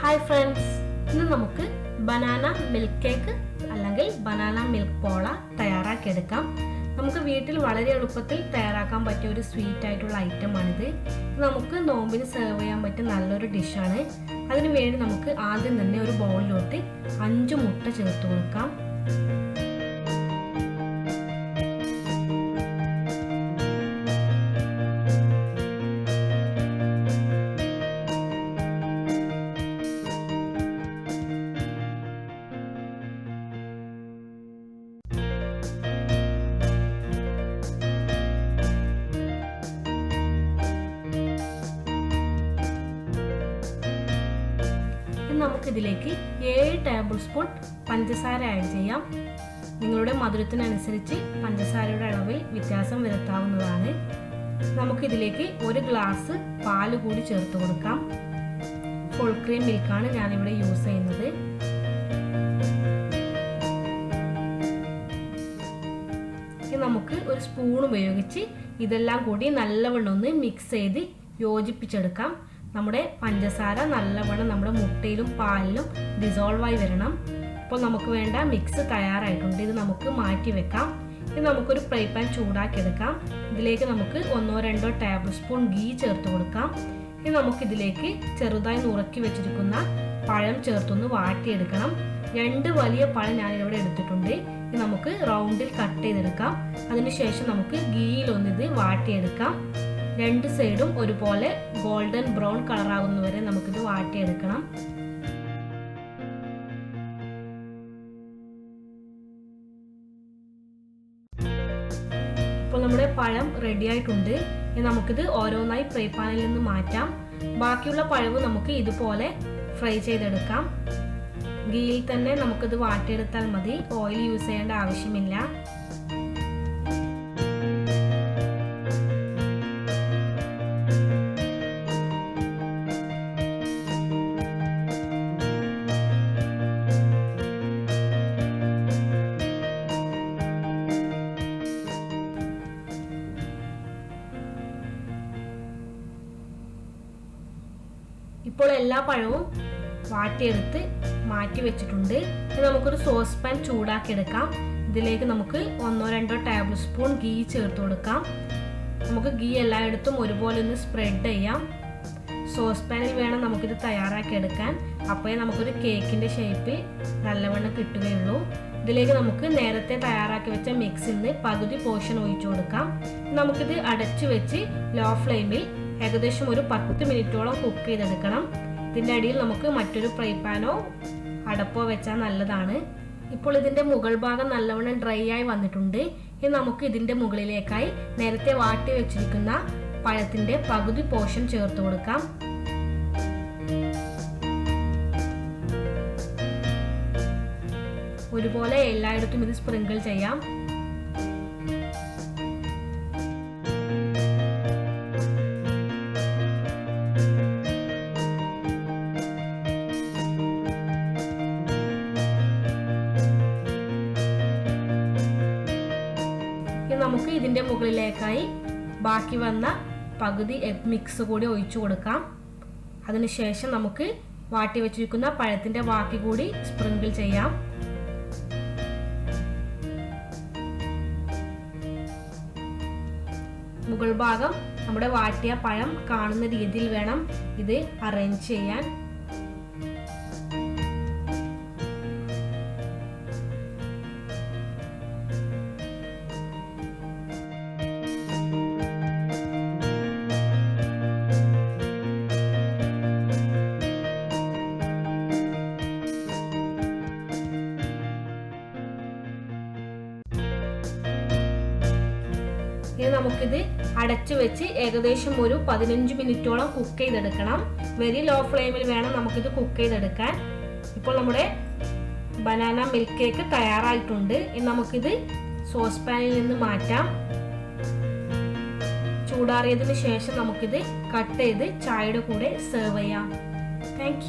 Hi friends ഇന്ന് നമുക്ക് banana milk cake അല്ലെങ്കിൽ ബനാന മിൽക്ക് പോള തയ്യാറാക്കിയെടുക്കാം നമുക്ക് വീട്ടിൽ വളരെ എളുപ്പത്തിൽ തയ്യാറാക്കാൻ പറ്റിയ ഒരു സ്വീറ്റ് ആയിട്ടുള്ള ഐറ്റമാണിത് ഇത് നമുക്ക് നോമ്പിന് സെർവ് ചെയ്യാൻ പറ്റിയ നല്ലൊരു ഡിഷാണ് അതിനു വേണ്ടി നമുക്ക് ആദ്യം തന്നെ ഒരു ബൗളിലോട്ട് അഞ്ച് മുട്ട ചേർത്ത് കൊടുക്കാം. നമുക്കിതിലേക്ക് ഏഴ് ടേബിൾ സ്പൂൺ പഞ്ചസാര ആഡ് ചെയ്യാം. നിങ്ങളുടെ മധുരത്തിനനുസരിച്ച് പഞ്ചസാരയുടെ അളവിൽ വ്യത്യാസം വരുത്താവുന്നതാണ്. നമുക്കിതിലേക്ക് ഒരു ഗ്ലാസ് പാൽ കൂടി ചേർത്ത് കൊടുക്കാം. ഫുൾ ക്രീം മിൽക്കാണ് ഞാനിവിടെ യൂസ് ചെയ്യുന്നത്. നമുക്ക് ഒരു സ്പൂൺ ഉപയോഗിച്ച് ഇതെല്ലാം കൂടി നല്ലവണ്ണം ഒന്ന് മിക്സ് ചെയ്ത് യോജിപ്പിച്ചെടുക്കാം. നമ്മുടെ പഞ്ചസാര നല്ലവണ്ണം നമ്മുടെ മുട്ടയിലും പാലിലും ഡിസോൾവ് ആയി വരണം. അപ്പോൾ നമുക്ക് വേണ്ട മിക്സ് തയ്യാറായിട്ടുണ്ട്. ഇത് നമുക്ക് മാറ്റി വെക്കാം. ഇത് നമുക്കൊരു ഫ്രൈ പാൻ ചൂടാക്കിയെടുക്കാം. ഇതിലേക്ക് നമുക്ക് ഒന്നോ രണ്ടോ ടേബിൾ സ്പൂൺ ഗീ ചേർത്ത് കൊടുക്കാം. ഇനി നമുക്കിതിലേക്ക് ചെറുതായി നുറുക്കി വെച്ചിരിക്കുന്ന പഴം ചേർത്തൊന്ന് വാട്ടിയെടുക്കണം. രണ്ട് വലിയ പഴം ഇവിടെ എടുത്തിട്ടുണ്ട്. ഇത് നമുക്ക് റൗണ്ടിൽ കട്ട് ചെയ്തെടുക്കാം. അതിനുശേഷം നമുക്ക് ഗീയിലൊന്നിത് വാട്ടിയെടുക്കാം. രണ്ട് സൈഡും ഒരുപോലെ ഗോൾഡൻ ബ്രൗൺ കളറാകുന്നവരെ നമുക്കിത് വാട്ടിയെടുക്കണം. ഇപ്പോൾ നമ്മുടെ പഴം റെഡി ആയിട്ടുണ്ട്. നമുക്കിത് ഓരോന്നായി ഫ്രൈ പാനിൽ നിന്ന് മാറ്റാം. ബാക്കിയുള്ള പഴവ് നമുക്ക് ഇതുപോലെ ഫ്രൈ ചെയ്തെടുക്കാം. ഗീയിൽ തന്നെ നമുക്കിത് വാട്ടിയെടുത്താൽ മതി. ഓയിൽ യൂസ് ചെയ്യേണ്ട ആവശ്യമില്ല. ഇപ്പോൾ എല്ലാ പഴവും വാട്ടിയെടുത്ത് മാറ്റി വെച്ചിട്ടുണ്ട്. ഇനി നമുക്കൊരു സോസ് പാൻ ചൂടാക്കിയെടുക്കാം. ഇതിലേക്ക് നമുക്ക് ഒന്നോ രണ്ടോ ടേബിൾ സ്പൂൺ ഗീ ചേർത്ത് കൊടുക്കാം. നമുക്ക് ഗീ എല്ലായിടത്തും ഒരുപോലെ ഒന്ന് സ്പ്രെഡ് ചെയ്യാം. സോസ് പാനിൽ വേണം നമുക്കിത് തയ്യാറാക്കി എടുക്കാൻ അപ്പോഴേ നമുക്കൊരു കേക്കിന്റെ ഷേപ്പിൽ നല്ലവണ്ണം കിട്ടുകയുള്ളൂ. ഇതിലേക്ക് നമുക്ക് നേരത്തെ തയ്യാറാക്കി വെച്ച മിക്സിൽ നിന്ന് പകുതി പോർഷൻ ഒഴിച്ചു കൊടുക്കാം. നമുക്കിത് അടച്ചു വെച്ച് ലോ ഫ്ലെയിമിൽ ഏകദേശം ഒരു പത്ത് മിനിറ്റോളം കുക്ക് ചെയ്തെടുക്കണം. ഇതിന്റെ അടിയിൽ നമുക്ക് മറ്റൊരു ഫ്രൈ പാനോ അടപ്പോ വെച്ചാൽ നല്ലതാണ്. ഇപ്പോൾ ഇതിന്റെ മുകൾ ഭാഗം നല്ലവണ്ണം ഡ്രൈ ആയി വന്നിട്ടുണ്ട്. ഇനി നമുക്ക് ഇതിന്റെ മുകളിലേക്കായി നേരത്തെ വാട്ടി വെച്ചിരിക്കുന്ന പഴത്തിന്റെ പകുതി പോഷൻ ചേർത്ത് കൊടുക്കാം. ഒരുപോലെ എല്ലായിടത്തും ഇത് സ്പ്രിങ്കിൾ ചെയ്യാം. നമുക്ക് ഇതിന്റെ മുകളിലേക്കായി ബാക്കി വന്ന പകുതി എഗ് മിക്സ് കൂടി ഒഴിച്ചു കൊടുക്കാം. അതിനുശേഷം നമുക്ക് വാട്ടി വെച്ചിരിക്കുന്ന പഴത്തിന്റെ ബാക്കി കൂടി സ്പ്രിങ്കിൾ ചെയ്യാം. മുകൾ ഭാഗം നമ്മുടെ വാട്ടിയ പഴം കാണുന്ന രീതിയിൽ വേണം ഇത് അറേഞ്ച് ചെയ്യാൻ. നമുക്കിത് അടച്ചു വെച്ച് ഏകദേശം ഒരു പതിനഞ്ച് മിനിറ്റോളം കുക്ക് ചെയ്തെടുക്കണം. വെരി ലോ ഫ്ലെയിമിൽ വേണം നമുക്കിത് കുക്ക് ചെയ്തെടുക്കാൻ. ഇപ്പോൾ നമ്മുടെ ബനാന മിൽക്ക് കേക്ക് തയ്യാറായിട്ടുണ്ട്. ഇനി നമുക്കിത് സോസ് പാനിൽ നിന്ന് മാറ്റാം. ചൂടാറിയതിന് ശേഷം നമുക്കിത് കട്ട് ചെയ്ത് ചായയുടെ കൂടെ സെർവ് ചെയ്യാം. താങ്ക്